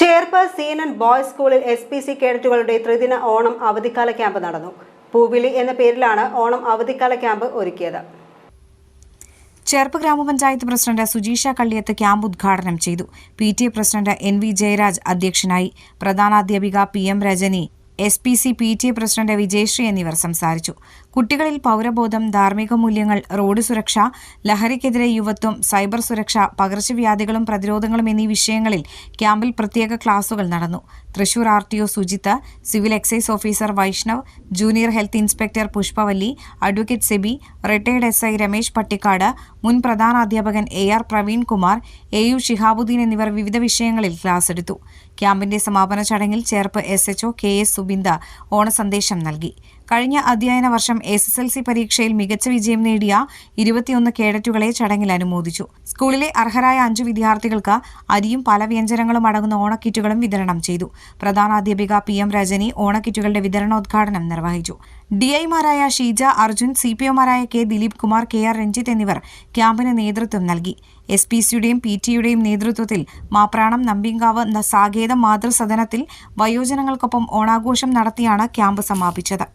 ചേർപ്പ് സീനൻ ബോയ്സ് സ്കൂളിൽ S P C കേഡറ്റുകളുടെ ത്രിദിന ഓണം അവധിക്കാല ക്യാമ്പ് നടന്നു. പൂവിളി എന്ന പേരിലാണ് ഓണം അവധിക്കാല ക്യാമ്പ് ഒരുക്കിയത്. ചേർപ്പ് ഗ്രാമപഞ്ചായത്ത് പ്രസിഡന്റ് സുജീഷ കള്ളിയത്ത് ക്യാമ്പ് ഉദ്ഘാടനം ചെയ്തു. P T A president N V Jayaraj അധ്യക്ഷനായി. പ്രധാനാധ്യാപിക P M Rajani S P C P T A president Vijayasree എന്നിവർ സംസാരിച്ചു. കുട്ടികളിൽ പൗരബോധം ധാർമ്മിക മൂല്യങ്ങൾ റോഡ് സുരക്ഷ ലഹരിക്കെതിരെ യുവത്വം സൈബർ സുരക്ഷ പകർച്ചവ്യാധികളും പ്രതിരോധങ്ങളും എന്നീ വിഷയങ്ങളിൽ ക്യാമ്പിൽ പ്രത്യേക ക്ലാസുകൾ നടന്നു. Thrissur R T O Sujith civil excise officer Vaishnav junior health inspector Pushpavalli advocate Sebi retired S I Ramesh Pattikkad മുൻ പ്രധാനാധ്യാപകൻ A R Praveen Kumar A U Shihabuddin എന്നിവർ വിവിധ വിഷയങ്ങളിൽ ക്ലാസ് എടുത്തു. ക്യാമ്പിന്റെ സമാപന ചടങ്ങിൽ Cherpu S HO K S Subinda ഓണസന്ദേശം നൽകി കഴിഞ്ഞ അധ്യയന വർഷം എസ് എസ് എൽ സി പരീക്ഷയിൽ മികച്ച വിജയം നേടിയ ഇരുപത്തിയൊന്ന് കേഡറ്റുകളെ ചടങ്ങിൽ അനുമോദിച്ചു. സ്കൂളിലെ അർഹരായ അഞ്ചു വിദ്യാർത്ഥികൾക്ക് അരിയും പല വ്യഞ്ജനങ്ങളും അടങ്ങുന്ന ഓണക്കിറ്റുകളും വിതരണം ചെയ്തു. പ്രധാന അധ്യാപിക പി എം രജനി ഓണക്കിറ്റുകളുടെ വിതരണോദ്ഘാടനം നിർവഹിച്ചു. ഡിഐമാരായ Sheeja Arjun C P ഒമാരായ K Dileep Kumar K R Ranjith എന്നിവർ ക്യാമ്പിന് നേതൃത്വം നൽകി. എസ് പി സിയുടെയും പി ടിയുടെയും നേതൃത്വത്തിൽ മാപ്രാണം നമ്പിങ്കാവ് സാകേത മാതൃസദനത്തിൽ വയോജനങ്ങൾക്കൊപ്പം ഓണാഘോഷം നടത്തിയാണ് ക്യാമ്പ് സമാപിച്ചത്.